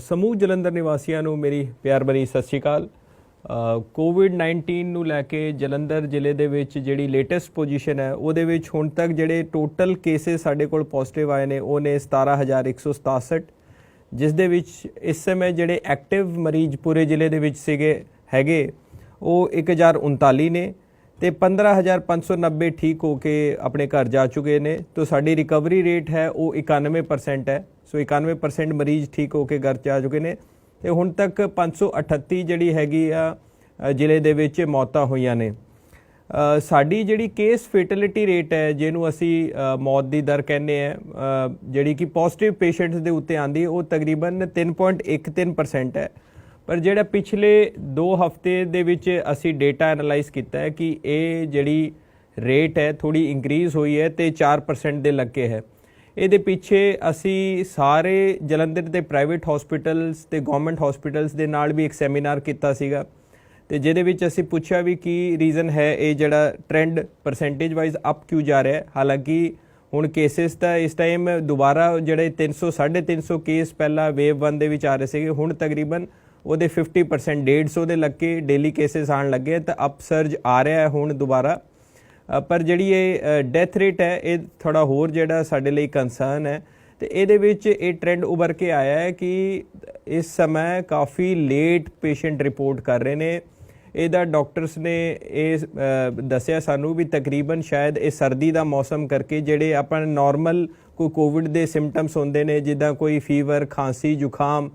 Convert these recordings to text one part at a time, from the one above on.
ਸਮੂਹ ਜਲੰਧਰ ਨਿਵਾਸੀਆਂ ਨੂੰ ਮੇਰੀ ਪਿਆਰ ਭਰੀ ਸਤਿ ਸ਼੍ਰੀ ਅਕਾਲ। ਕੋਵਿਡ 19 ਨੂੰ ਲੈ ਕੇ ਜਲੰਧਰ ਜ਼ਿਲ੍ਹੇ ਦੇ ਵਿੱਚ ਜਿਹੜੀ ਲੇਟੈਸਟ ਪੋਜੀਸ਼ਨ ਹੈ, ਉਹਦੇ ਵਿੱਚ ਹੁਣ ਤੱਕ ਜਿਹੜੇ ਟੋਟਲ ਕੇसेस ਸਾਡੇ ਕੋਲ ਪੋਜ਼ਿਟਿਵ ਆਏ ਨੇ, ਉਹ ਨੇ 17167 ਜਿਸ ਦੇ ਵਿੱਚ ਇਸ ਸਮੇਂ ਜਿਹੜੇ ਐਕਟਿਵ ਮਰੀਜ਼ ਪੂਰੇ ਜ਼ਿਲ੍ਹੇ ਦੇ ਵਿੱਚ ਸੀਗੇ, ਹੈਗੇ, ਉਹ 1039 ਨੇ। ਤੇ 15590 ਠੀਕ ਹੋ ਕੇ ਆਪਣੇ ਘਰ ਜਾ ਚੁੱਕੇ ਨੇ। ਤੋਂ ਸਾਡੀ ਰਿਕਵਰੀ ਰੇਟ ਹੈ, ਉਹ 91% ਹੈ। ਸੋ 91% ਮਰੀਜ਼ ਠੀਕ ਹੋ ਕੇ ਘਰ ਜਾ ਚੁੱਕੇ ਨੇ। ਤੇ ਹੁਣ ਤੱਕ 538 ਜਿਹੜੀ ਹੈਗੀ ਆ ਜ਼ਿਲ੍ਹੇ ਦੇ ਵਿੱਚ ਮੌਤਾਂ ਹੋਈਆਂ ਨੇ। ਸਾਡੀ ਜਿਹੜੀ ਕੇਸ ਫੈਟਲਿਟੀ ਰੇਟ ਹੈ, ਜਿਹਨੂੰ ਅਸੀਂ ਮੌਤ ਦੀ ਦਰ ਕਹਿੰਦੇ ਆ ਜਿਹੜੀ ਕਿ ਪੋਜ਼ਿਟਿਵ ਪੇਸ਼ੈਂਟਸ ਦੇ ਉੱਤੇ ਆਂਦੀ ਉਹ ਤਕਰੀਬਨ 3.13% ਹੈ। ਪਰ ਜਿਹੜਾ ਪਿਛਲੇ 2 ਹਫ਼ਤੇ ਦੇ ਵਿੱਚ ਅਸੀਂ ਡਾਟਾ ਐਨਾਲਾਈਜ਼ ਕੀਤਾ ਹੈ ਕਿ ਇਹ ਜਿਹੜੀ ਰੇਟ ਹੈ ਥੋੜੀ ਇਨਕਰੀਜ਼ ਹੋਈ ਹੈ ਤੇ 4% ਦੇ ਲੱਗੇ ਹੈ। ਇਹਦੇ ਪਿੱਛੇ ਅਸੀਂ ਸਾਰੇ ਜਲੰਧਰ ਦੇ ਪ੍ਰਾਈਵੇਟ ਹਸਪੀਟਲਸ ਤੇ ਗਵਰਨਮੈਂਟ ਹਸਪੀਟਲਸ ਦੇ ਨਾਲ ਵੀ ਇੱਕ ਸੈਮੀਨਾਰ ਕੀਤਾ ਸੀਗਾ ਤੇ ਜਿਹਦੇ ਵਿੱਚ ਅਸੀਂ ਪੁੱਛਿਆ ਵੀ ਕੀ ਰੀਜ਼ਨ ਹੈ ਇਹ ਜਿਹੜਾ ਟ੍ਰੈਂਡ ਪਰਸੈਂਟੇਜ ਵਾਈਜ਼ ਅਪ ਕਿਉਂ ਜਾ ਰਿਹਾ ਹੈ। ਹਾਲਾਂਕਿ ਹੁਣ ਕੇसेस ਤਾਂ ਇਸ ਟਾਈਮ ਦੁਬਾਰਾ ਜਿਹੜੇ 300 350 ਕੇਸ ਪਹਿਲਾਂ ਵੇਵ 1 ਦੇ ਵਿੱਚ ਆ ਰਹੇ ਸੀਗੇ, ਹੁਣ ਤਕਰੀਬਨ ਉਹਦੇ 50% 150 ਦੇ ਲੱਗ ਕੇ ਡੇਲੀ ਕੇसेस ਆਣ ਲੱਗੇ ਤਾਂ ਅਪਸਰਜ ਆ ਰਿਹਾ ਹੈ ਹੁਣ ਦੁਬਾਰਾ। ਪਰ ਜਿਹੜੀ ਇਹ ਡੈਥ ਰੇਟ ਹੈ, ਇਹ ਥੋੜਾ ਹੋਰ ਜਿਹੜਾ ਸਾਡੇ ਲਈ ਕੰਸਰਨ ਹੈ। ਤੇ ਇਹਦੇ ਵਿੱਚ ਇਹ ਟ੍ਰੈਂਡ ਉਭਰ ਕੇ ਆਇਆ ਹੈ ਕਿ ਇਸ ਸਮੇਂ ਕਾਫੀ ਲੇਟ ਪੇਸ਼ੈਂਟ ਰਿਪੋਰਟ ਕਰ ਰਹੇ ਨੇ। ਇਹਦਾ ਡਾਕਟਰਸ ਨੇ ਇਹ ਦੱਸਿਆ ਸਾਨੂੰ ਵੀ ਤਕਰੀਬਨ ਸ਼ਾਇਦ ਇਹ ਸਰਦੀ ਦਾ ਮੌਸਮ ਕਰਕੇ ਜਿਹੜੇ ਆਪਾਂ ਨਾਰਮਲ ਕੋਈ ਕੋਵਿਡ ਦੇ ਸਿੰਪਟਮਸ ਹੁੰਦੇ ਨੇ, ਜਿੱਦਾਂ ਕੋਈ ਫੀਵਰ ਖਾਂਸੀ, ਜ਼ੁਕਾਮ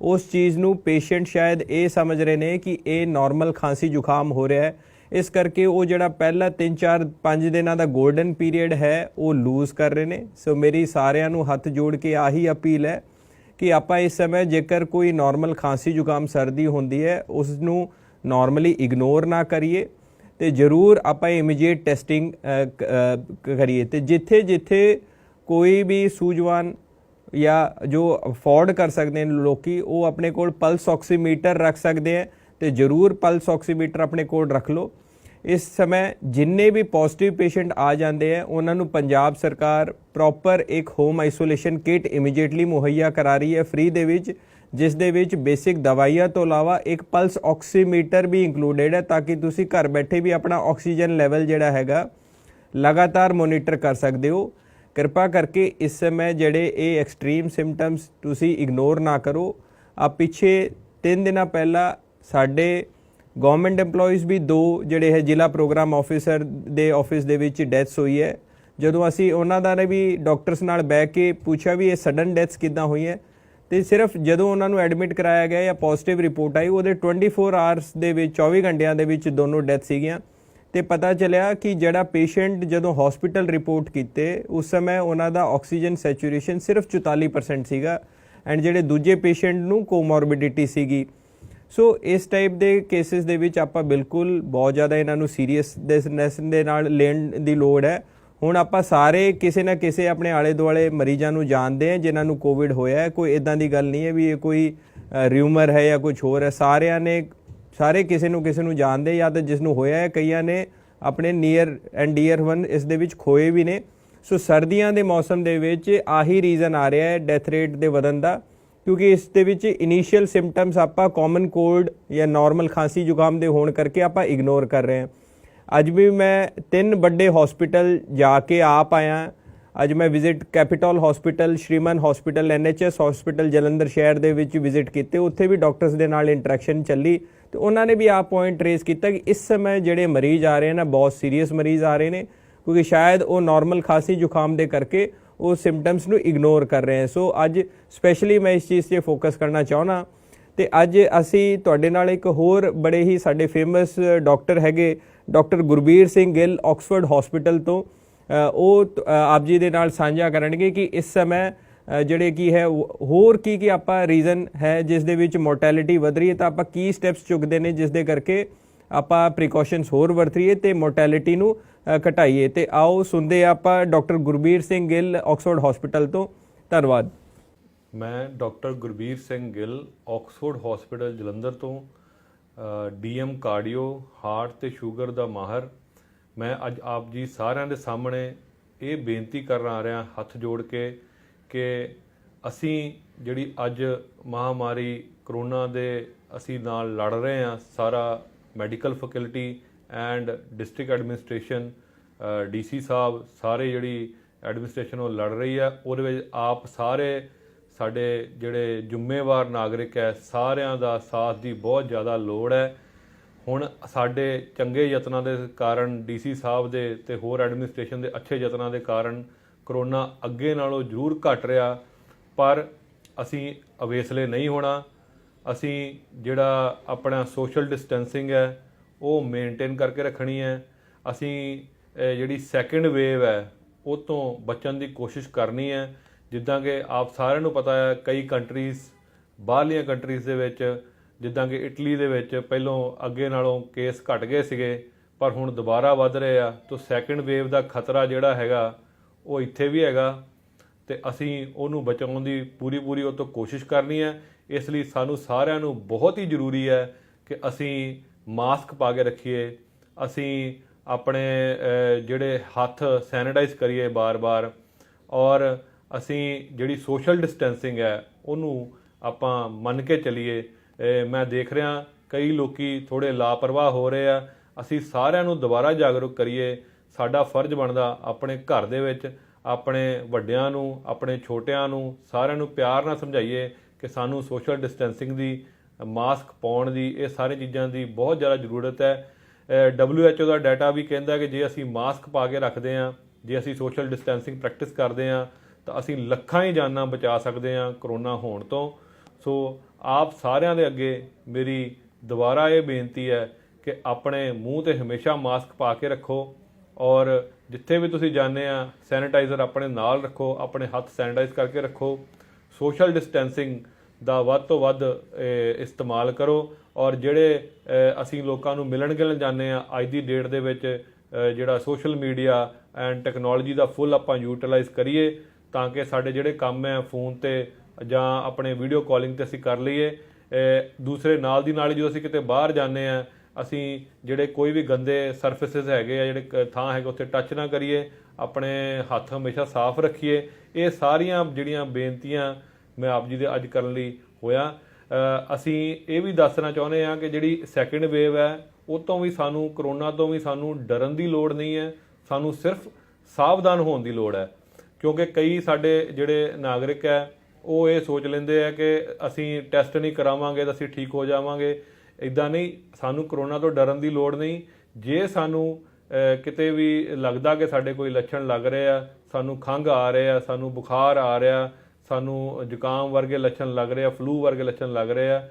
ਉਸ ਚੀਜ਼ ਨੂੰ ਪੇਸ਼ੈਂਟ ਸ਼ਾਇਦ ਇਹ ਸਮਝ ਰਹੇ ਨੇ ਕਿ ਇਹ ਨਾਰਮਲ ਖਾਂਸੀ ਜ਼ੁਕਾਮ ਹੋ ਰਿਹਾ ਹੈ। ਇਸ ਕਰਕੇ ਉਹ ਜਿਹੜਾ ਪਹਿਲਾ 3 4 5 ਦਿਨਾਂ ਦਾ 골ਡਨ ਪੀਰੀਅਡ ਹੈ, ਉਹ ਲੂਜ਼ ਕਰ ਰਹੇ ਨੇ। ਸੋ ਮੇਰੀ ਸਾਰਿਆਂ ਨੂੰ ਹੱਥ ਜੋੜ ਕੇ ਆਹੀ ਅਪੀਲ ਹੈ ਕਿ ਆਪਾਂ ਇਸ ਸਮੇਂ ਜੇਕਰ ਕੋਈ ਨਾਰਮਲ ਖਾਂਸੀ ਜ਼ੁਕਾਮ ਸਰਦੀ ਹੁੰਦੀ ਹੈ ਉਸ ਨੂੰ ਨਾਰਮਲੀ ਇਗਨੋਰ ਨਾ ਕਰੀਏ ਤੇ ਜ਼ਰੂਰ ਆਪਾਂ ਇਮੀਡੀਏਟ ਟੈਸਟਿੰਗ ਕਰੀਏ। ਤੇ ਜਿੱਥੇ ਜਿੱਥੇ ਕੋਈ ਵੀ ਸੂਝਵਾਨ ਜਾਂ ਜੋ ਅਫੋਰਡ ਕਰ ਸਕਦੇ ਨੇ ਲੋਕੀ, ਉਹ ਆਪਣੇ ਕੋਲ ਪਲਸ ਆਕਸੀਮੀਟਰ ਰੱਖ ਸਕਦੇ ਆ ਤੇ ਜ਼ਰੂਰ ਪਲਸ ਆਕਸੀਮੀਟਰ ਆਪਣੇ ਕੋਲ ਰੱਖ ਲਓ। ਇਸ ਸਮੇਂ ਜਿੰਨੇ ਵੀ ਪੋਜ਼ਿਟਿਵ ਪੇਸ਼ੈਂਟ ਆ ਜਾਂਦੇ ਆ ਉਹਨਾਂ ਨੂੰ ਪੰਜਾਬ ਸਰਕਾਰ ਪ੍ਰੋਪਰ ਇੱਕ ਹੋਮ ਆਈਸੋਲੇਸ਼ਨ ਕਿਟ ਇਮੀਡੀਏਟਲੀ ਮੁਹੱਈਆ ਕਰਾ ਰਹੀ ਹੈ ਫ੍ਰੀ ਦੇ ਵਿੱਚ, ਜਿਸ ਦੇ ਵਿੱਚ ਬੇਸਿਕ ਦਵਾਈਆਂ ਤੋਂ ਇਲਾਵਾ ਇੱਕ ਪਲਸ ਆਕਸੀਮੀਟਰ ਵੀ ਇਨਕਲੂਡਡ ਹੈ, ਤਾਂ ਕਿ ਤੁਸੀਂ ਘਰ ਬੈਠੇ ਵੀ ਆਪਣਾ ਆਕਸੀਜਨ ਲੈਵਲ ਜਿਹੜਾ ਹੈਗਾ, ਲਗਾਤਾਰ ਮੋਨੀਟਰ ਕਰ ਸਕਦੇ ਹੋ। ਕਿਰਪਾ ਕਰਕੇ ਇਸ ਸਮੇਂ ਜਿਹੜੇ ਇਹ ਐਕਸਟ੍ਰੀਮ ਸਿੰਪਟਮਸ ਤੁਸੀਂ ਇਗਨੋਰ ਨਾ ਕਰੋ। ਆ ਪਿੱਛੇ 3 ਦਿਨਾਂ ਪਹਿਲਾਂ ਸਾਡੇ ਗਵਰਨਮੈਂਟ EMPLOYEES ਵੀ ਦੋ ਜਿਹੜੇ ਹੈ ਜ਼ਿਲ੍ਹਾ ਪ੍ਰੋਗਰਾਮ ਆਫੀਸਰ ਦੇ ਆਫਿਸ ਦੇ ਵਿੱਚ ਡੈਥਸ ਹੋਈ ਹੈ। ਜਦੋਂ ਅਸੀਂ ਉਹਨਾਂ ਦਾ ਨੇ ਵੀ ਡਾਕਟਰਸ ਨਾਲ ਬਹਿ ਕੇ ਪੁੱਛਿਆ ਵੀ ਇਹ ਸਡਨ ਡੈਥਸ ਕਿੱਦਾਂ ਹੋਈ ਹੈ ਤੇ ਸਿਰਫ ਜਦੋਂ ਉਹਨਾਂ ਨੂੰ ਐਡਮਿਟ ਕਰਾਇਆ ਗਿਆ ਜਾਂ ਪੋਜ਼ਿਟਿਵ ਰਿਪੋਰਟ ਆਈ, ਉਹਦੇ 24 ਆਵਰਸ ਦੇ ਵਿੱਚ 24 ਘੰਟਿਆਂ ਦੇ ਵਿੱਚ ਦੋਨੋਂ ਡੈਥ ਸੀਗੀਆਂ। ਤੇ ਪਤਾ ਚੱਲਿਆ ਕਿ ਜਿਹੜਾ ਪੇਸ਼ੈਂਟ ਜਦੋਂ ਹਸਪੀਟਲ ਰਿਪੋਰਟ ਕੀਤੇ, ਉਸ ਸਮੇਂ ਉਹਨਾਂ ਦਾ ਆਕਸੀਜਨ ਸੈਚੂਰੇਸ਼ਨ ਸਿਰਫ 44% ਸੀਗਾ ਐਂਡ ਜਿਹੜੇ ਦੂਜੇ ਪੇਸ਼ੈਂਟ ਨੂੰ ਕੋਮੋਰਬਿਡਿਟੀ ਸੀਗੀ। ਸੋ ਇਸ ਟਾਈਪ ਦੇ ਕੇਸਿਸ ਦੇ ਵਿੱਚ ਆਪਾਂ ਬਿਲਕੁਲ ਬਹੁਤ ਜ਼ਿਆਦਾ ਇਹਨਾਂ ਨੂੰ ਸੀਰੀਅਸਨੈਸ ਦੇ ਨਾਲ ਲੈਣ ਦੀ ਲੋੜ ਹੈ। ਹੁਣ ਆਪਾਂ ਸਾਰੇ ਕਿਸੇ ਨਾ ਕਿਸੇ ਆਪਣੇ ਆਲੇ ਦੁਆਲੇ ਮਰੀਜ਼ਾਂ ਨੂੰ ਜਾਣਦੇ ਆ ਜਿਨ੍ਹਾਂ ਨੂੰ ਕੋਵਿਡ ਹੋਇਆ ਹੈ। ਕੋਈ ਇਦਾਂ ਦੀ ਗੱਲ ਨਹੀਂ ਹੈ ਵੀ ਇਹ ਕੋਈ ਰਿਊਮਰ ਹੈ ਜਾਂ ਕੁਝ ਹੋਰ ਹੈ। ਸਾਰਿਆਂ ਨੇ ਸਾਰੇ ਕਿਸੇ ਨੂੰ ਕਿਸੇ ਨੂੰ ਜਾਣਦੇ ਜਾਂ ਤਾਂ ਜਿਸ ਨੂੰ ਹੋਇਆ ਹੈ, ਕਈਆਂ ਨੇ ਆਪਣੇ ਨੀਅਰ ਐਂਡ ਡੀਅਰ ਵਨ ਇਸ ਦੇ ਵਿੱਚ ਖੋਏ ਵੀ ਨੇ। ਸੋ ਸਰਦੀਆਂ ਦੇ ਮੌਸਮ ਦੇ ਵਿੱਚ ਆਹੀ ਰੀਜ਼ਨ ਆ ਰਿਹਾ ਹੈ ਡੈਥ ਰੇਟ ਦੇ ਵਧਣ ਦਾ, ਕਿਉਂਕਿ ਇਸ ਦੇ ਵਿੱਚ ਇਨੀਸ਼ੀਅਲ ਸਿੰਪਟਮਸ ਆਪਾਂ ਕਾਮਨ ਕੋਲਡ ਜਾਂ ਨਾਰਮਲ ਖਾਂਸੀ ਜ਼ੁਕਾਮ ਦੇ ਹੋਣ ਕਰਕੇ ਆਪਾਂ ਇਗਨੋਰ ਕਰ ਰਹੇ ਹਾਂ। ਅੱਜ ਵੀ ਮੈਂ ਤਿੰਨ ਵੱਡੇ ਹਸਪੀਟਲ ਜਾ ਕੇ ਆਪ ਆਇਆ ਅੱਜ ਮੈਂ visit capital hospital Shriman hospital NHS hospital Jalandhar ਸ਼ਹਿਰ ਦੇ ਵਿੱਚ ਵਿਜ਼ਿਟ ਕੀਤੇ। ਉੱਥੇ ਵੀ ਡਾਕਟਰਸ ਦੇ ਨਾਲ ਇੰਟਰੈਕਸ਼ਨ ਚੱਲੀ ਤੇ ਉਹਨਾਂ ਨੇ ਵੀ ਆ ਪੁਆਇੰਟ ਰੇਸ ਕੀਤਾ ਕਿ ਇਸ ਸਮੇਂ ਜਿਹੜੇ ਮਰੀਜ਼ ਆ ਰਹੇ ਨੇ ਬਹੁਤ ਸੀਰੀਅਸ ਮਰੀਜ਼ ਆ ਰਹੇ ਨੇ, ਕਿਉਂਕਿ ਸ਼ਾਇਦ ਉਹ ਨਾਰਮਲ ਖਾਂਸੀ ਜ਼ੁਕਾਮ ਦੇ ਕਰਕੇ ਉਹ ਸਿੰਪਟਮਸ ਨੂੰ ਇਗਨੋਰ ਕਰ ਰਹੇ ਹਨ ਸੋ ਅੱਜ ਸਪੈਸ਼ਲੀ ਮੈਂ ਇਸ ਚੀਜ਼ ਤੇ ਫੋਕਸ ਕਰਨਾ ਚਾਹਣਾ ਤੇ ਅੱਜ ਅਸੀਂ ਤੁਹਾਡੇ ਨਾਲ ਇੱਕ ਹੋਰ ਬੜੇ ਹੀ ਸਾਡੇ ਫੇਮਸ ਡਾਕਟਰ ਹੈਗੇ doctor Gurbir Singh Gill Oxford hospital ਤੋਂ। ਉਹ ਆਪ ਜੀ ਦੇ ਨਾਲ ਸਾਂਝਾ ਕਰਨਗੇ ਕਿ ਇਸ ਸਮੇਂ ਜਿਹੜੇ ਕੀ ਹੈ ਹੋਰ ਕੀ ਕੀ ਆਪਾਂ ਰੀਜ਼ਨ ਹੈ ਜਿਸ ਦੇ ਵਿੱਚ ਮੋਰਟੈਲਿਟੀ ਵਧ ਰਹੀ ਹੈ, ਤਾਂ ਆਪਾਂ ਕੀ ਸਟੈਪਸ ਚੁੱਕਦੇ ਨੇ ਜਿਸ ਦੇ ਕਰਕੇ ਆਪਾਂ ਪ੍ਰੀਕਾਸ਼ਨਸ ਹੋਰ ਵਰਤੀਏ ਤੇ ਮੋਰਟੈਲਿਟੀ ਨੂੰ ਘਟਾਈਏ। ਤੇ ਆਓ ਸੁਣਦੇ ਹਾਂ ਆਪਾਂ doctor Gurbir Singh Gill Oxford hospital ਤੋਂ। ਧੰਨਵਾਦ। ਮੈਂ doctor Gurbir Singh Gill Oxford hospital Jalandhar ਤੋਂ ਡੀਐਮ ਕਾਰਡੀਓ ਹਾਰਟ ਤੇ ਸ਼ੂਗਰ ਦਾ ਮਾਹਰ ਮੈਂ ਅੱਜ ਆਪ ਜੀ ਸਾਰਿਆਂ ਦੇ ਸਾਹਮਣੇ ਇਹ ਬੇਨਤੀ ਕਰਨ ਆ ਰਿਹਾ, ਹੱਥ ਜੋੜ ਕੇ ਕਿ ਅਸੀਂ ਜਿਹੜੀ ਅੱਜ ਮਹਾਮਾਰੀ ਕਰੋਨਾ ਦੇ ਅਸੀਂ ਨਾਲ ਲੜ ਰਹੇ ਹਾਂ, ਸਾਰਾ medical faculty and district administration DC ਸਾਹਿਬ, ਸਾਰੇ ਜਿਹੜੀ ਐਡਮਿਨਿਸਟ੍ਰੇਸ਼ਨ ਉਹ ਲੜ ਰਹੀ ਹੈ ਉਹਦੇ ਵਿੱਚ ਆਪ ਸਾਰੇ ਸਾਡੇ ਜਿਹੜੇ ਜ਼ਿੰਮੇਵਾਰ ਨਾਗਰਿਕ ਹੈ, ਸਾਰਿਆਂ ਦਾ ਸਾਥ ਦੀ ਬਹੁਤ ਜ਼ਿਆਦਾ ਲੋੜ ਹੈ। ਹੁਣ ਸਾਡੇ ਚੰਗੇ ਯਤਨਾਂ ਦੇ ਕਾਰਨ ਡੀਸੀ ਸਾਹਿਬ ਦੇ ਤੇ ਹੋਰ ਐਡਮਿਨਿਸਟ੍ਰੇਸ਼ਨ ਦੇ ਅੱਛੇ ਯਤਨਾਂ ਦੇ ਕਾਰਨ ਕਰੋਨਾ ਅੱਗੇ ਨਾਲੋਂ ਜ਼ਰੂਰ ਘਟ ਰਿਹਾ, ਪਰ ਅਸੀਂ ਅਵੇਸਲੇ ਨਹੀਂ ਹੋਣਾ। ਅਸੀਂ ਜਿਹੜਾ ਆਪਣਾ ਸੋਸ਼ਲ ਡਿਸਟੈਂਸਿੰਗ ਹੈ, ਉਹ ਮੇਨਟੇਨ ਕਰਕੇ ਰੱਖਣੀ ਹੈ। ਅਸੀਂ ਜਿਹੜੀ ਸੈਕੰਡ ਵੇਵ ਹੈ, ਉਹ ਤੋਂ ਬਚਣ ਦੀ ਕੋਸ਼ਿਸ਼ ਕਰਨੀ ਹੈ। ਜਿੱਦਾਂ ਕਿ ਆਪ ਸਾਰਿਆਂ ਨੂੰ ਪਤਾ ਹੈ, ਕਈ ਕੰਟਰੀਜ਼ ਬਾਹਰਲੀਆਂ ਕੰਟਰੀਜ਼ ਦੇ ਵਿੱਚ ਜਿੱਦਾਂ ਕਿ ਇਟਲੀ ਦੇ ਵਿੱਚ ਪਹਿਲੋਂ ਅੱਗੇ ਨਾਲੋਂ ਕੇਸ ਘਟ ਗਏ ਸੀਗੇ, ਪਰ ਹੁਣ ਦੁਬਾਰਾ ਵੱਧ ਰਹੇ ਆ ਤੋਂ ਸੈਕੰਡ ਵੇਵ ਦਾ ਖਤਰਾ ਜਿਹੜਾ ਹੈਗਾ ਉਹ ਇੱਥੇ ਵੀ ਹੈਗਾ ਤੇ ਅਸੀਂ ਉਹਨੂੰ ਬਚਾਉਣ ਦੀ ਪੂਰੀ ਪੂਰੀ ਉਹ ਤੋਂ ਕੋਸ਼ਿਸ਼ ਕਰਨੀ ਹੈ। ਇਸ ਲਈ ਸਾਨੂੰ ਸਾਰਿਆਂ ਨੂੰ ਬਹੁਤ ਹੀ ਜ਼ਰੂਰੀ ਹੈ ਕਿ ਅਸੀਂ ਮਾਸਕ ਪਾ ਕੇ ਰੱਖੀਏ, ਅਸੀਂ ਆਪਣੇ ਜਿਹੜੇ ਹੱਥ ਸੈਨੀਟਾਈਜ਼ ਕਰੀਏ ਬਾਰ-ਬਾਰ ਔਰ ਅਸੀਂ ਜਿਹੜੀ ਸੋਸ਼ਲ ਡਿਸਟੈਂਸਿੰਗ ਹੈ ਉਹਨੂੰ ਆਪਾਂ ਮੰਨ ਕੇ ਚੱਲੀਏ ਮੈਂ ਦੇਖ ਰਿਹਾ, ਕਈ ਲੋਕੀ ਥੋੜੇ ਲਾਪਰਵਾਹ ਹੋ ਰਹੇ ਆ। ਅਸੀਂ ਸਾਰਿਆਂ ਨੂੰ ਦੁਬਾਰਾ ਜਾਗਰੂਕ ਕਰੀਏ। ਸਾਡਾ ਫਰਜ਼ ਬਣਦਾ ਆਪਣੇ ਘਰ ਦੇ ਵਿੱਚ, ਆਪਣੇ ਵੱਡਿਆਂ ਨੂੰ, ਆਪਣੇ ਛੋਟਿਆਂ ਨੂੰ, ਸਾਰਿਆਂ ਨੂੰ ਪਿਆਰ ਨਾਲ ਸਮਝਾਈਏ ਕਿ ਸਾਨੂੰ ਸੋਸ਼ਲ ਡਿਸਟੈਂਸਿੰਗ ਦੀ, ਮਾਸਕ ਪਾਉਣ ਦੀ, ਇਹ ਸਾਰੀ ਚੀਜ਼ਾਂ ਦੀ ਬਹੁਤ ਜ਼ਿਆਦਾ ਜ਼ਰੂਰਤ ਹੈ। WHO ਦਾ ਡਾਟਾ ਵੀ ਕਹਿੰਦਾ ਕਿ ਜੇ ਅਸੀਂ ਮਾਸਕ ਪਾ ਕੇ ਰੱਖਦੇ ਹਾਂ, ਜੇ ਅਸੀਂ ਸੋਸ਼ਲ ਡਿਸਟੈਂਸਿੰਗ ਪ੍ਰੈਕਟਿਸ ਕਰਦੇ ਹਾਂ, ਤਾਂ ਅਸੀਂ ਲੱਖਾਂ ਹੀ ਜਾਨਾਂ ਬਚਾ ਸਕਦੇ ਹਾਂ ਕਰੋਨਾ ਹੋਣ ਤੋਂ। ਸੋ ਆਪ ਸਾਰਿਆਂ ਦੇ ਅੱਗੇ ਮੇਰੀ ਦੁਬਾਰਾ ਇਹ ਬੇਨਤੀ ਹੈ ਕਿ ਆਪਣੇ ਮੂੰਹ ਤੇ ਹਮੇਸ਼ਾ ਮਾਸਕ ਪਾ ਕੇ ਰੱਖੋ ਔਰ ਜਿੱਥੇ ਵੀ ਤੁਸੀਂ ਜਾਂਦੇ ਆ, ਸੈਨੀਟਾਈਜ਼ਰ ਆਪਣੇ ਨਾਲ ਰੱਖੋ, ਆਪਣੇ ਹੱਥ ਸੈਨੀਟਾਈਜ਼ ਕਰਕੇ ਰੱਖੋ। ਸੋਸ਼ਲ ਡਿਸਟੈਂਸਿੰਗ ਦਾ ਵੱਧ ਤੋਂ ਵੱਧ ਇਸਤੇਮਾਲ ਕਰੋ ਔਰ ਜਿਹੜੇ ਅਸੀਂ ਲੋਕਾਂ ਨੂੰ ਮਿਲਣ ਗਿਲਣ ਜਾਂਦੇ ਆ, ਅੱਜ ਦੀ ਡੇਟ ਦੇ ਵਿੱਚ ਜਿਹੜਾ ਸੋਸ਼ਲ ਮੀਡੀਆ ਐਂਡ ਟੈਕਨੋਲੋਜੀ ਦਾ ਫੁੱਲ ਆਪਾਂ ਯੂਟਿਲਾਈਜ਼ ਕਰੀਏ ਤਾਂ ਕਿ ਸਾਡੇ ਜਿਹੜੇ ਕੰਮ ਹੈ ਫੋਨ ਤੇ ਜਾਂ ਆਪਣੇ ਵੀਡੀਓ ਕਾਲਿੰਗ ਤੇ ਅਸੀਂ ਕਰ ਲਈਏ ਦੂਸਰੇ ਨਾਲ ਦੀ ਨਾਲ ਹੀ ਜਦੋਂ ਅਸੀਂ ਕਿਤੇ ਬਾਹਰ ਜਾਂਦੇ ਆ ਅਸੀਂ ਜਿਹੜੇ ਕੋਈ ਵੀ ਗੰਦੇ ਸਰਫੇਸਿਸ ਹੈਗੇ ਆ, ਜਿਹੜੇ ਕ- ਥਾਂ ਹੈਗੇ ਉੱਥੇ ਟੱਚ ਨਾ ਕਰੀਏ, ਆਪਣੇ ਹੱਥ ਹਮੇਸ਼ਾ ਸਾਫ਼ ਰੱਖੀਏ, ਇਹ ਸਾਰੀਆਂ ਜਿਹੜੀਆਂ ਬੇਨਤੀਆਂ ਮੈਂ ਆਪ ਜੀ ਦੇ ਅੱਜ ਕਰਨ ਲਈ ਹੋਇਆ। ਅਸੀਂ ਇਹ ਵੀ ਦੱਸਣਾ ਚਾਹੁੰਦੇ ਹਾਂ ਕਿ ਜਿਹੜੀ ਸੈਕੰਡ ਵੇਵ ਹੈ, ਉਹ ਤੋਂ ਵੀ ਸਾਨੂੰ ਕਰੋਨਾ ਤੋਂ ਵੀ ਸਾਨੂੰ ਡਰਨ ਦੀ ਲੋੜ ਨਹੀਂ ਹੈ, ਸਾਨੂੰ ਸਿਰਫ ਸਾਵਧਾਨ ਹੋਣ ਦੀ ਲੋੜ ਹੈ। ਕਿਉਂਕਿ ਕਈ ਸਾਡੇ ਜਿਹੜੇ ਨਾਗਰਿਕ ਹੈ ਉਹ ਇਹ ਸੋਚ ਲੈਂਦੇ ਆ ਕਿ ਅਸੀਂ ਟੈਸਟ ਨਹੀਂ ਕਰਾਵਾਂਗੇ ਤਾਂ ਅਸੀਂ ਠੀਕ ਹੋ ਜਾਵਾਂਗੇ। ਇਦਾਂ ਨਹੀਂ, ਸਾਨੂੰ ਕਰੋਨਾ ਤੋਂ ਡਰਨ ਦੀ ਲੋੜ ਨਹੀਂ। ਜੇ ਸਾਨੂੰ ਕਿਤੇ ਵੀ ਲੱਗਦਾ ਕਿ ਸਾਡੇ ਕੋਈ ਲੱਛਣ ਲੱਗ ਰਹੇ ਆ, ਸਾਨੂੰ ਖੰਘ ਆ ਰਹੇ ਆ, ਸਾਨੂੰ ਬੁਖਾਰ ਆ ਰਿਹਾ, ਸਾਨੂੰ ਜ਼ੁਕਾਮ ਵਰਗੇ ਲੱਛਣ ਲੱਗ ਰਹੇ ਆ, ਫਲੂ ਵਰਗੇ ਲੱਛਣ ਲੱਗ ਰਹੇ ਆ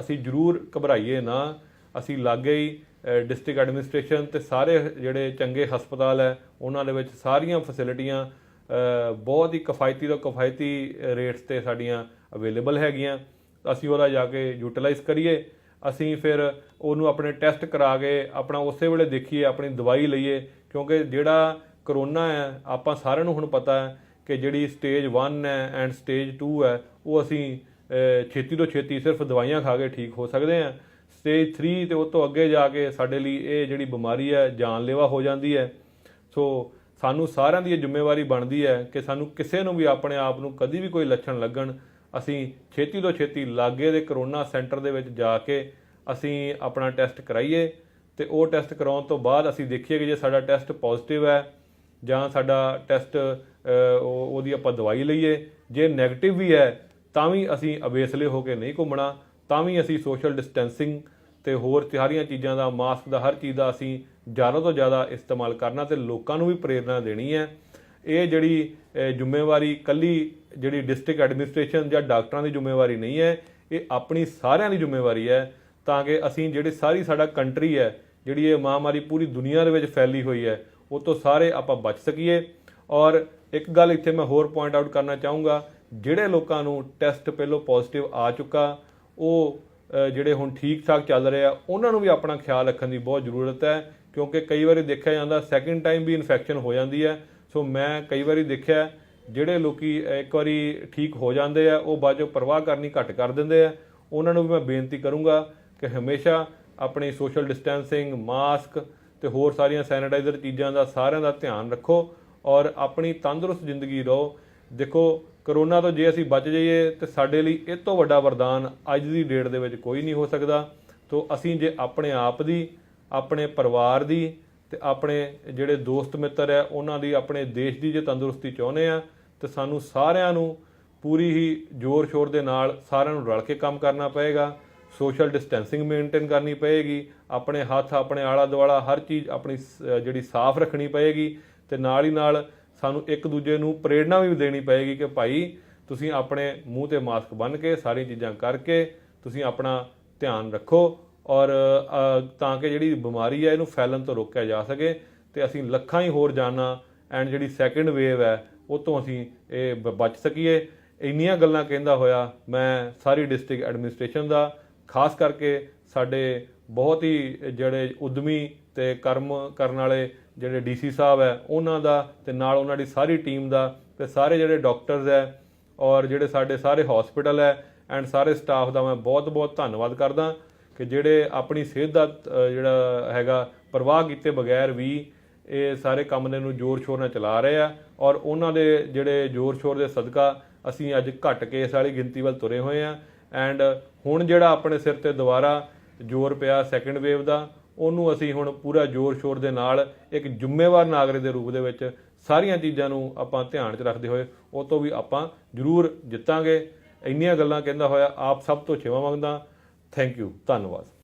ਅਸੀਂ ਜ਼ਰੂਰ ਘਬਰਾਈਏ ਨਾ। ਅਸੀਂ ਲਾਗੇ ਹੀ ਡਿਸਟ੍ਰਿਕਟ ਐਡਮਿਨਿਸਟ੍ਰੇਸ਼ਨ ਤੇ ਸਾਰੇ ਜਿਹੜੇ ਚੰਗੇ ਹਸਪਤਾਲ ਹੈ, ਉਹਨਾਂ ਦੇ ਵਿੱਚ ਸਾਰੀਆਂ ਫੈਸਿਲਿਟੀਆਂ ਬਹੁਤ ਹੀ ਕਿਫਾਇਤੀ ਤੋਂ ਕਿਫਾਇਤੀ ਰੇਟਸ ਤੇ ਸਾਡੀਆਂ ਅਵੇਲੇਬਲ ਹੈਗੀਆਂ। ਅਸੀਂ ਉਹਦਾ ਜਾ ਕੇ ਯੂਟਿਲਾਈਜ਼ ਕਰੀਏ। ਅਸੀਂ ਫਿਰ ਉਹਨੂੰ ਆਪਣੇ ਟੈਸਟ ਕਰਾ ਕੇ, ਆਪਣਾ ਉਸੇ ਵੇਲੇ ਦੇਖੀਏ, ਆਪਣੀ ਦਵਾਈ ਲਈਏ। ਕਿਉਂਕਿ ਜਿਹੜਾ ਕਰੋਨਾ ਹੈ, ਆਪਾਂ ਸਾਰਿਆਂ ਨੂੰ ਹੁਣ ਪਤਾ ਹੈ ਕਿ ਜਿਹੜੀ ਸਟੇਜ 1 ਹੈ ਐਂਡ ਸਟੇਜ 2 ਹੈ, ਉਹ ਅਸੀਂ ਛੇਤੀ ਤੋਂ ਛੇਤੀ ਸਿਰਫ ਦਵਾਈਆਂ ਖਾ ਕੇ ਠੀਕ ਹੋ ਸਕਦੇ ਹਾਂ। ਸਟੇਜ 3 ਤੇ ਉਹ ਤੋਂ ਅੱਗੇ ਜਾ ਕੇ ਸਾਡੇ ਲਈ ਇਹ ਜਿਹੜੀ ਬਿਮਾਰੀ ਹੈ, ਜਾਨਲੇਵਾ ਹੋ ਜਾਂਦੀ ਹੈ। ਸੋ ਸਾਨੂੰ ਸਾਰਿਆਂ ਦੀ ਇਹ ਜ਼ਿੰਮੇਵਾਰੀ ਬਣਦੀ ਹੈ ਕਿ ਸਾਨੂੰ ਕਿਸੇ ਨੂੰ ਵੀ ਆਪਣੇ ਆਪ ਨੂੰ ਕਦੀ ਵੀ ਕੋਈ ਲੱਛਣ ਲੱਗਣ। ਅਸੀਂ ਛੇਤੀ ਤੋਂ ਛੇਤੀ ਲਾਗੇ ਦੇ ਕਰੋਨਾ ਸੈਂਟਰ ਦੇ ਵਿੱਚ ਜਾ ਕੇ ਅਸੀਂ ਆਪਣਾ ਟੈਸਟ ਕਰਾਈਏ ਤੇ ਉਹ ਟੈਸਟ ਕਰਾਉਣ ਤੋਂ ਬਾਅਦ ਅਸੀਂ ਦੇਖੀਏ ਕਿ ਜੇ ਸਾਡਾ ਟੈਸਟ ਪੋਜ਼ਿਟਿਵ ਹੈ ਜਾਂ ਸਾਡਾ ਟੈਸਟ ਉਹਦੀ ਆਪਾਂ ਦਵਾਈ ਲਈਏ। ਜੇ 네ਗੇਟਿਵ ਵੀ ਹੈ, ਤਾਂ ਵੀ ਅਸੀਂ ਅਵੇਸਲੇ ਹੋ ਕੇ ਨਹੀਂ ਘੁੰਮਣਾ, ਤਾਂ ਵੀ ਅਸੀਂ ਸੋਸ਼ਲ ਡਿਸਟੈਂਸਿੰਗ ਤੇ ਹੋਰ ਸਾਰੀਆਂ ਚੀਜ਼ਾਂ ਦਾ, ਮਾਸਕ ਦਾ, ਹਰ ਚੀਜ਼ ਦਾ ਅਸੀਂ ਜ਼ਿਆਦਾ ਤੋਂ ਜ਼ਿਆਦਾ ਇਸਤੇਮਾਲ ਕਰਨਾ ਤੇ ਲੋਕਾਂ ਨੂੰ ਵੀ ਪ੍ਰੇਰਣਾ ਦੇਣੀ ਹੈ। ਇਹ ਜਿਹੜੀ ਜ਼ਿੰਮੇਵਾਰੀ ਕੱਲੀ ਜਿਹੜੀ ਡਿਸਟ੍ਰਿਕਟ ਐਡਮਿਨਿਸਟ੍ਰੇਸ਼ਨ ਜਾਂ ਡਾਕਟਰਾਂ ਦੀ ਜ਼ਿੰਮੇਵਾਰੀ ਨਹੀਂ ਹੈ, ਇਹ ਆਪਣੀ ਸਾਰਿਆਂ ਦੀ ਜ਼ਿੰਮੇਵਾਰੀ ਹੈ ਤਾਂ ਕਿ ਅਸੀਂ ਜਿਹੜੀ ਸਾਰੀ ਸਾਡਾ ਕੰਟਰੀ ਹੈ, ਜਿਹੜੀ ਇਹ ਮਹਾਮਾਰੀ ਪੂਰੀ ਦੁਨੀਆ ਦੇ ਵਿੱਚ ਫੈਲੀ ਹੋਈ ਹੈ, ਉਹ ਤੋਂ ਸਾਰੇ ਆਪਾਂ ਬਚ ਸਕੀਏ। ਔਰ ਇੱਕ ਗੱਲ ਇੱਥੇ ਮੈਂ ਹੋਰ ਪੁਆਇੰਟ ਆਊਟ ਕਰਨਾ ਚਾਹੂੰਗਾ, ਜਿਹੜੇ ਲੋਕਾਂ ਨੂੰ ਟੈਸਟ ਪਹਿਲੋਂ ਪੋਜ਼ਿਟਿਵ ਆ ਚੁੱਕਾ, ਉਹ ਜਿਹੜੇ ਹੁਣ ਠੀਕ ਠਾਕ ਚੱਲ ਰਹੇ ਆ, ਉਹਨਾਂ ਨੂੰ ਵੀ ਆਪਣਾ ਖਿਆਲ ਰੱਖਣ ਦੀ ਬਹੁਤ ਜ਼ਰੂਰਤ ਹੈ, ਕਿਉਂਕਿ ਕਈ ਵਾਰੀ ਦੇਖਿਆ ਜਾਂਦਾ ਸੈਕਿੰਡ ਟਾਈਮ ਵੀ ਇਨਫੈਕਸ਼ਨ ਹੋ ਜਾਂਦੀ ਹੈ। ਸੋ ਮੈਂ ਕਈ ਵਾਰੀ ਦੇਖਿਆ, ਜਿਹੜੇ ਲੋਕੀ ਇੱਕ ਵਾਰੀ ਠੀਕ ਹੋ ਜਾਂਦੇ ਆ, ਉਹ ਬਾਅਦ ਚੋਂ ਪਰਵਾਹ ਕਰਨੀ ਘੱਟ ਕਰ ਦਿੰਦੇ ਆ। ਉਹਨਾਂ ਨੂੰ ਵੀ ਮੈਂ ਬੇਨਤੀ ਕਰੂੰਗਾ ਕਿ ਹਮੇਸ਼ਾ ਆਪਣੀ ਸੋਸ਼ਲ ਡਿਸਟੈਂਸਿੰਗ ਮਾਸਕ ਤੇ ਹੋਰ ਸਾਰੀਆਂ ਸੈਨੀਟਾਈਜ਼ਰ ਚੀਜ਼ਾਂ ਦਾ ਸਾਰਿਆਂ ਦਾ ਧਿਆਨ ਰੱਖੋ ਔਰ ਆਪਣੀ ਤੰਦਰੁਸਤ ਜ਼ਿੰਦਗੀ ਰਹੋ। ਦੇਖੋ, ਕਰੋਨਾ ਤੋਂ ਜੇ ਅਸੀਂ ਬਚ ਜਾਈਏ ਤੇ ਸਾਡੇ ਲਈ ਇਹ ਤੋਂ ਵੱਡਾ ਵਰਦਾਨ ਅੱਜ ਦੀ ਡੇਟ ਦੇ ਵਿੱਚ ਕੋਈ ਨਹੀਂ ਹੋ ਸਕਦਾ। ਤੋਂ ਅਸੀਂ ਜੇ ਆਪਣੇ ਆਪ ਦੀ, ਆਪਣੇ ਪਰਿਵਾਰ ਦੀ ਤੇ ਆਪਣੇ ਜਿਹੜੇ ਦੋਸਤ ਮਿੱਤਰ ਹੈ, ਉਹਨਾਂ ਦੀ ਆਪਣੇ ਦੇਸ਼ ਦੀ ਜੇ ਤੰਦਰੁਸਤੀ ਚਾਹੁੰਦੇ ਆ ਤੇ ਸਾਨੂੰ ਸਾਰਿਆਂ ਨੂੰ ਪੂਰੀ ਹੀ ਜ਼ੋਰ ਸ਼ੋਰ ਦੇ ਨਾਲ ਸਾਰਿਆਂ ਨੂੰ ਰਲ ਕੇ ਕੰਮ ਕਰਨਾ ਪਏਗਾ। ਸੋਸ਼ਲ ਡਿਸਟੈਂਸਿੰਗ ਮੇਨਟੇਨ ਕਰਨੀ ਪਏਗੀ। ਆਪਣੇ ਹੱਥ, ਆਪਣੇ ਆਲਾ ਦੁਆਲਾ ਹਰ ਚੀਜ਼ ਆਪਣੀ ਸ- ਜਿਹੜੀ ਸਾਫ਼ ਰੱਖਣੀ ਪਏਗੀ ਤੇ ਨਾਲ ਹੀ ਨਾਲ ਸਾਨੂੰ ਇੱਕ ਦੂਜੇ ਨੂੰ ਪ੍ਰੇਰਣਾ ਵੀ ਦੇਣੀ ਪਏਗੀ ਕਿ ਭਾਈ ਤੁਸੀਂ ਆਪਣੇ ਮੂੰਹ ਤੇ ਮਾਸਕ ਬੰਨ੍ਹ ਕੇ ਸਾਰੀ ਚੀਜ਼ਾਂ ਕਰਕੇ ਤੁਸੀਂ ਆਪਣਾ ਧਿਆਨ ਰੱਖੋ ਔਰ ਤਾਂ ਕਿ ਜਿਹੜੀ ਬਿਮਾਰੀ ਹੈ ਇਹਨੂੰ ਫੈਲਣ ਤੋਂ ਰੋਕਿਆ ਜਾ ਸਕੇ ਤੇ ਅਸੀਂ ਲੱਖਾਂ ਹੀ ਹੋਰ ਜਾਨਾਂ ਐਂਡ ਜਿਹੜੀ ਸੈਕੰਡ ਵੇਵ ਹੈ, ਉਹ ਤੋਂ ਅਸੀਂ ਇਹ ਬ- ਬਚ ਸਕੀਏ। ਇੰਨੀਆਂ ਗੱਲਾਂ ਕਹਿੰਦਾ ਹੋਇਆ ਮੈਂ ਸਾਰੀ ਡਿਸਟ੍ਰਿਕਟ ਐਡਮਿਨਿਸਟ੍ਰੇਸ਼ਨ ਦਾ, ਖਾਸ ਕਰਕੇ ਸਾਡੇ ਬਹੁਤ ਹੀ ਜਿਹੜੇ ਉਦਮੀ ਤੇ ਕਰਮ ਕਰਨ ਵਾਲੇ ਜਿਹੜੇ ਡੀਸੀ ਸਾਹਿਬ ਹੈ, ਉਹਨਾਂ ਦਾ ਤੇ ਨਾਲ ਉਹਨਾਂ ਦੀ ਸਾਰੀ ਟੀਮ ਦਾ ਤੇ ਸਾਰੇ ਜਿਹੜੇ ਡਾਕਟਰਸ ਹੈ ਔਰ ਜਿਹੜੇ ਸਾਡੇ ਸਾਰੇ ਹਸਪੀਟਲ ਹੈ ਐਂਡ ਸਾਰੇ ਸਟਾਫ ਦਾ ਮੈਂ ਬਹੁਤ-ਬਹੁਤ ਧੰਨਵਾਦ ਕਰਦਾ ਕਿ ਜਿਹੜੇ ਆਪਣੀ ਸਿਹਤ ਦਾ ਜਿਹੜਾ ਹੈਗਾ ਪਰਵਾਹ ਕੀਤੇ ਬਗੈਰ ਵੀ ਇਹ ਸਾਰੇ ਕੰਮ ਨੇ ਨੂੰ ਜ਼ੋਰ ਸ਼ੋਰ ਨਾਲ ਚਲਾ ਰਹੇ ਆ ਔਰ ਉਹਨਾਂ ਦੇ ਜਿਹੜੇ ਜ਼ੋਰ ਸ਼ੋਰ ਦੇ ਸਦਕਾ ਅਸੀਂ ਅੱਜ ਘੱਟ ਕੇਸ ਵਾਲੀ ਗਿਣਤੀ ਵੱਲ ਤੁਰੇ ਹੋਏ ਆ ਐਂਡ ਹੁਣ ਜਿਹੜਾ ਆਪਣੇ ਸਿਰ ਤੇ ਦੁਬਾਰਾ ਜ਼ੋਰ ਪਿਆ ਸੈਕੰਡ ਵੇਵ ਦਾ ਉਹਨੂੰ ਅਸੀਂ ਹੁਣ ਪੂਰਾ ਜ਼ੋਰ ਸ਼ੋਰ ਦੇ ਨਾਲ ਇੱਕ ਜ਼ਿੰਮੇਵਾਰ ਨਾਗਰਿਕ ਦੇ ਰੂਪ ਦੇ ਵਿੱਚ ਸਾਰੀਆਂ ਚੀਜ਼ਾਂ ਨੂੰ ਆਪਾਂ ਧਿਆਨ 'ਚ ਰੱਖਦੇ ਹੋਏ, ਉਹ ਤੋਂ ਵੀ ਆਪਾਂ ਜ਼ਰੂਰ ਜਿੱਤਾਂਗੇ। ਇੰਨੀਆਂ ਗੱਲਾਂ ਕਹਿੰਦਾ ਹੋਇਆ, ਆਪ ਸਭ ਤੋਂ ਛੇਵਾ ਮੰਗਦਾ। ਥੈਂਕ ਯੂ ਧੰਨਵਾਦ।